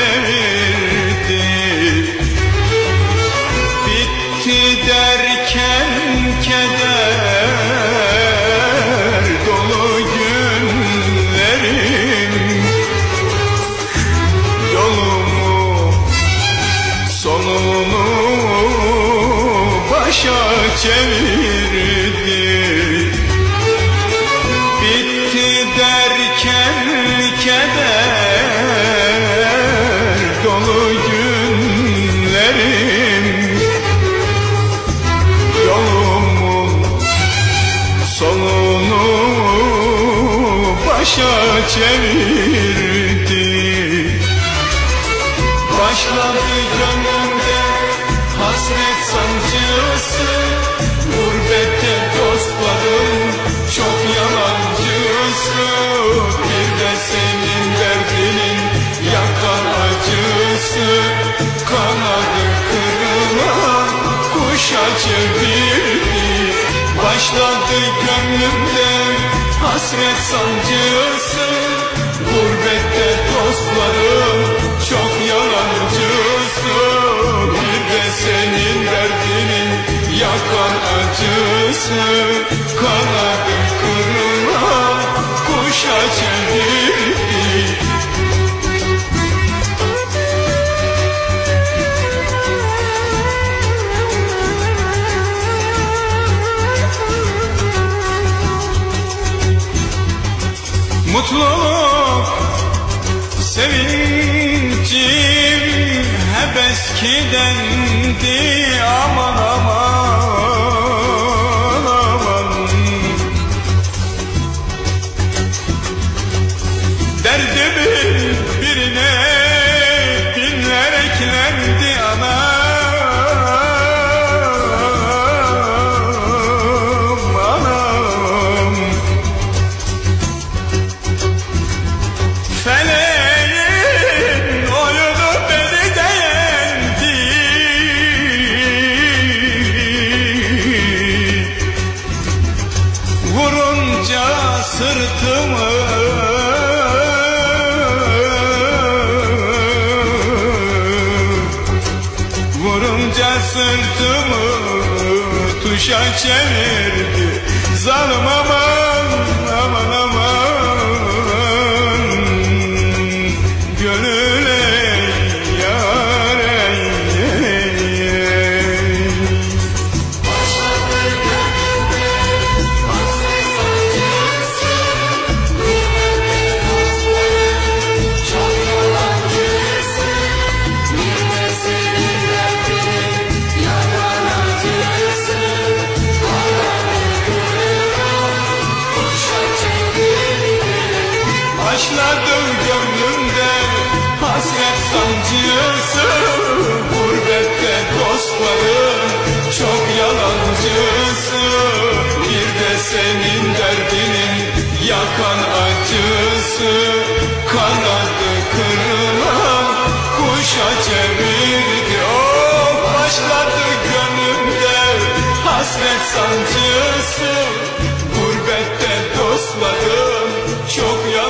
devirdi Bitti derken keder dolu günlerim. Yolumu sonunu başa çevirdi. Başa çevirdi. Başladı gönlümde hasret sancısı. Gurbette dostlarım çok yalancısı. Bir de senin derdinin yakan acısı. Kanadı kırılan kuşa çevirdi. Başladı gönlümde hasret sancısı Gurbette dostlarım çok yalancısı. Bir de senin derdinin yakan acısı. Kanadı kırılan kuşa çevirdi Mutluluk, sevincim hep eskidendi. Aman aman sırtımı. Vurunca sırtımı tuşa çevirdi. Zalim aman aman aman Başladım gönlümde. Hasret sancısı Gurbette dostlarım çok yalancısı. Bir de senin derdinin yakan acısı. Kanadı kırılan kuşa çevirdi. Oh başladı gönlümde hasret sancısı. Gurbette dostlarım çok yalancısı